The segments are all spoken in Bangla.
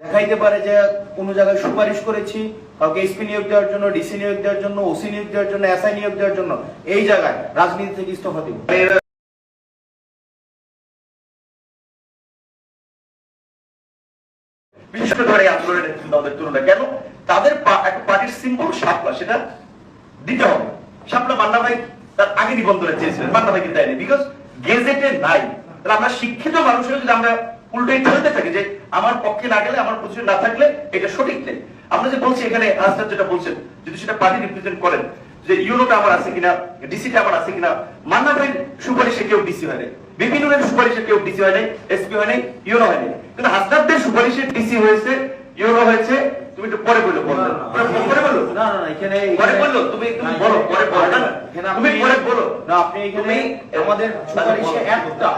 দেখাইতে পারে যে কোনো জায়গায় সুপারিশ করেছি, কাউকে এসপি নিয়োগ দেওয়ার জন্য ডিসি নিয়োগ দেওয়ার জন্য ওসি নিয়োগ দেওয়ার জন্য এসআই নিয়োগ দেওয়ার জন্য, এই জায়গায় রাজনীতি থেকে ইস্তফা দিব। আমরা শিক্ষিত মানুষের যদি আমরা উল্টোই চলতে থাকি যে আমার পক্ষে না গেলে আমার পজিশন না থাকলে এটা সঠিক নেই। আমরা যে বলছি এখানে আনসার যেটা বলছেন যদি সেটা পার্টি রিপ্রেজেন্ট করেন যে ইউরোটা আমার আছে কিনা ডিসিটা আমার আছে কিনা মান্না ভাই সুপারিশে কেউ ডিসি হয় নাই। বিপিনুরের সুপারিশে কেউ ডিসি হয় নাই এসপি হয় নাই ইউরো হয় নাই। কিন্তু হাসনাবদের সুপারিশে ডিসি হয়েছে ইউরো হয়েছে তুমি একটু পরে না না, এখানে পরে বলল তুমি তুমি বলো পরে বলো না, না। তুমি আপনি- পরে বলো না আপনি এখানে আমাদের সুপারিশে হ্যাঁ। একটা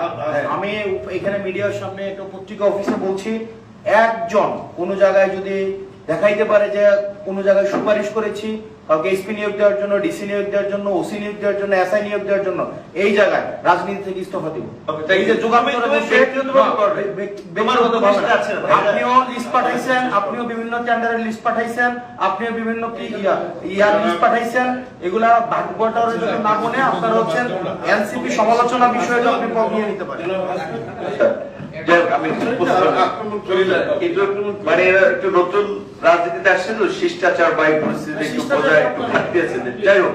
আমি এখানে মিডিয়ার সামনে একটা পত্রিকা অফিসে বলছি একজন কোন জায়গায় যদি দেখাইতে পারে যে কোন জায়গায় সুপারিশ করেছি কাউকে এসপি নিয়োগ দেওয়ার জন্য ডিসি নিয়োগ দেওয়ার জন্য ওসি নিয়োগ দেওয়ার জন্য এসআই নিয়োগ দেওয়ার জন্য এই জায়গায় রাজনীতি থেকে ইস্তফা দিব। আপনিও লিস্ট পাঠাইছেন আপনিও বিভিন্ন টেন্ডারের লিস্ট পাঠাইছেন আপনিও বিভিন্ন কি ইয়া- ইয়ার লিস্ট পাঠাইছেন এগুলা ভাগ্যটার জন্য না বলে আপনারা হচ্ছেন এনসিপি সমালোচনা বিষয়ে আপনি নিয়ে নিতে পারেন। মানে এরা একটু নতুন রাজনীতিতে আসছে তো শিষ্টাচার বা পরিস্থিতি একটু বজায় একটু ঘাটতি আছে। যাই হোক